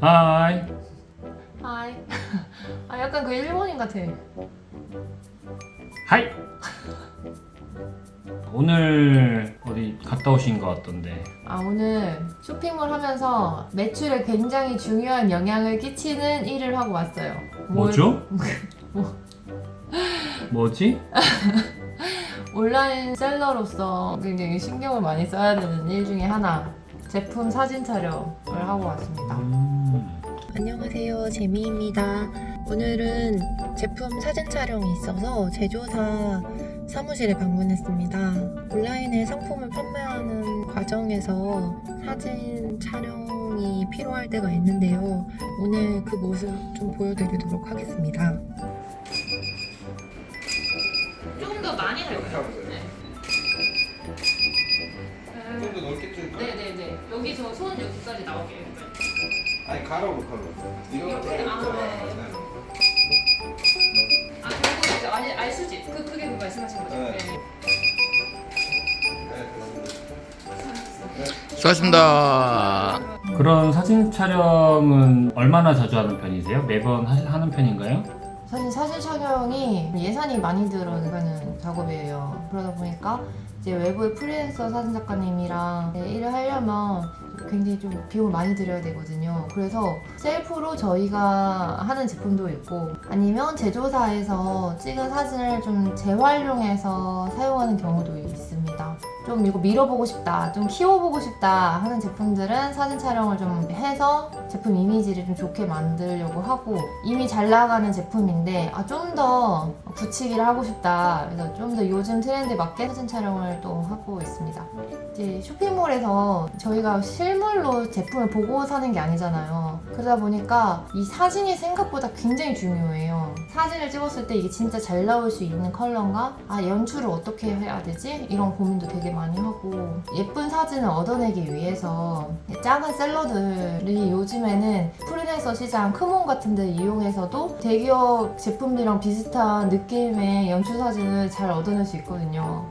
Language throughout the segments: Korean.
하이. 하이. 아 약간 그 일본인 같아. 하이. 오늘 어디 갔다 오신 것 같던데. 아 오늘 쇼핑몰 하면서 매출에 굉장히 중요한 영향을 끼치는 일을 하고 왔어요. 뭘- 뭐죠? 뭐. 뭐지? 온라인 셀러로서 굉장히 신경을 많이 써야 되는 일 중에 하나. 제품 사진 촬영을 하고 왔습니다. 음. 안녕하세요. 재미입니다. 오늘은 제품 사진 촬영이 있어서 제조사 사무실에 방문했습니다. 온라인에 상품을 판매하는 과정에서 사진 촬영이 필요할 때가 있는데요. 오늘 그 모습 좀 보여드리도록 하겠습니다. 조금 더 많이 할까요? 좀 더 넓게 찍을까? 네네네. 여기 저 손 여기까지 나오게. 아니 가로로 가로 이거 이렇게? 아, 네. 아 그리고 이제 알, 알수지 그 그게 그 말씀하신 거죠? 네. 수고하셨습니다. 그런 사진 촬영은 얼마나 자주 하는 편이세요? 매번 하, 하는 편인가요? 사실 사진 촬영이 예산이 많이 들어가는 작업이에요. 그러다 보니까 이제 외부의 프리랜서 사진 작가님이랑 일을 하려면 굉장히 좀 비용을 많이 들여야 되거든요. 그래서 셀프로 저희가 하는 제품도 있고 아니면 제조사에서 찍은 사진을 좀 재활용해서 사용하는 경우도 있습니다. 좀 이거 밀어보고 싶다, 좀 키워보고 싶다 하는 제품들은 사진 촬영을 좀 해서 제품 이미지를 좀 좋게 만들려고 하고 이미 잘 나가는 제품인데 아, 좀 더 붙이기를 하고 싶다. 그래서 좀 더 요즘 트렌드에 맞게 사진 촬영을 또 하고 있습니다. 이제 쇼핑몰에서 저희가 실물로 제품을 보고 사는 게 아니잖아요. 그러다 보니까 이 사진이 생각보다 굉장히 중요해요. 사진을 찍었을 때 이게 진짜 잘 나올 수 있는 컬러인가? 아, 연출을 어떻게 해야 되지? 이런 고민도 되게 많이 하고 예쁜 사진을 얻어내기 위해서 작은 셀러들이 요즘에는 프리랜서 시장 크몬 같은 데 이용해서도 대기업 제품들이랑 비슷한 느낌의 연출 사진을 잘 얻어낼 수 있거든요.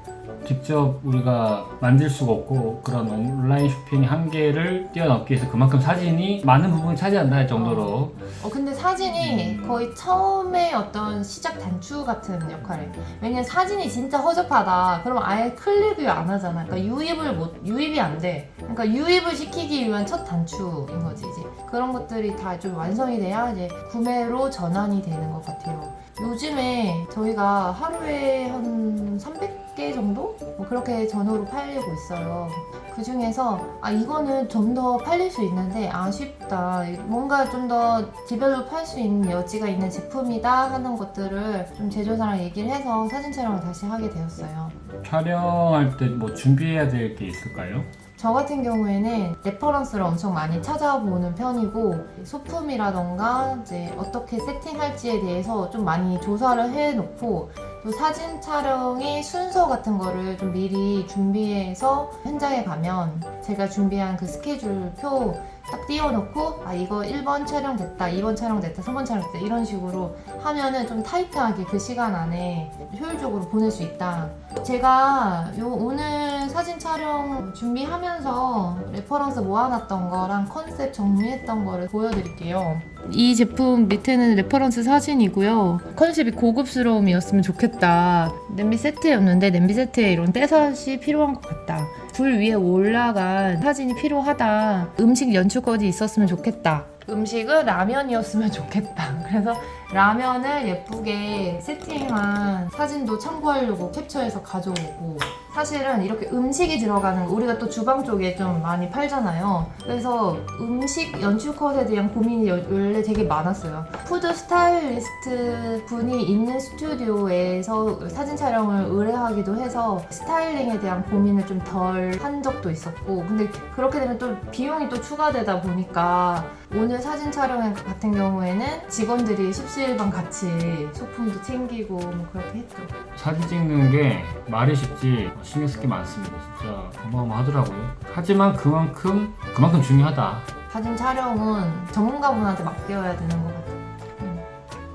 직접 우리가 만들 수가 없고 그런 온라인 쇼핑의 한계를 뛰어넘기 위해서 그만큼 사진이 많은 부분을 차지한다 할 정도로 어 근데 사진이 거의 처음에 어떤 시작 단추 같은 역할을. 왜냐면 사진이 진짜 허접하다. 그러면 아예 클릭을 안 하잖아. 그러니까 유입을 못 유입이 안 돼. 그러니까 유입을 시키기 위한 첫 단추인 거지 이제. 그런 것들이 다 좀 완성이 돼야 이제 구매로 전환이 되는 것 같아요. 요즘에 저희가 하루에 한 300 개 정도? 뭐 그렇게 전후로 팔리고 있어요. 그 중에서 아 이거는 좀 더 팔릴 수 있는데 아쉽다. 뭔가 좀 더 디벨롭 할수 있는 여지가 있는 제품이다 하는 것들을 좀 제조사랑 얘기를 해서 사진 촬영을 다시 하게 되었어요. 촬영할 때 뭐 준비해야 될 게 있을까요? 저 같은 경우에는 레퍼런스를 엄청 많이 찾아보는 편이고 소품이라던가 이제 어떻게 세팅할지에 대해서 좀 많이 조사를 해놓고 또 사진 촬영의 순서 같은 거를 좀 미리 준비해서 현장에 가면 제가 준비한 그 스케줄 표 딱 띄워놓고 아 이거 1번 촬영 됐다 2번 촬영 됐다 3번 촬영 됐다 이런 식으로 하면은 좀 타이트하게 그 시간 안에 효율적으로 보낼 수 있다 제가 요 오늘 사진 촬영 준비하면서 레퍼런스 모아놨던 거랑 컨셉 정리했던 거를 보여드릴게요. 이 제품 밑에는 레퍼런스 사진이고요. 컨셉이 고급스러움이었으면 좋겠다. 냄비 세트였는데 냄비 세트에 이런 떼샷이 필요한 것 같다. 불 위에 올라간 사진이 필요하다. 음식 연출거지 있었으면 좋겠다. 음식은 라면이었으면 좋겠다. 그래서 라면을 예쁘게 세팅한 사진도 참고하려고 캡처해서 가져오고 사실은 이렇게 음식이 들어가는 우리가 또 주방 쪽에 좀 많이 팔잖아요. 그래서 음식 연출 컷에 대한 고민이 여- 원래 되게 많았어요. 푸드 스타일리스트 분이 있는 스튜디오에서 사진 촬영을 의뢰하기도 해서 스타일링에 대한 고민을 좀 덜 한 적도 있었고 근데 그렇게 되면 또 비용이 또 추가되다 보니까 오늘 사진 촬영 같은 경우에는 직원들이 십시일반 같이 소품도 챙기고 뭐 그렇게 했죠. 사진 찍는 게 말이 쉽지 신경 쓸 게 많습니다. 진짜 어마어마하더라고요. 하지만 그만큼 그만큼 중요하다. 사진 촬영은 전문가분한테 맡겨야 되는 것 같아요.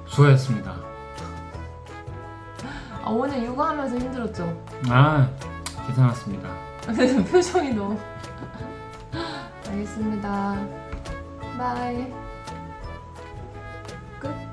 수고하셨습니다. 아, 오늘 육아하면서 힘들었죠? 아 괜찮았습니다. 표정이 너무. 알겠습니다. Bye. Good.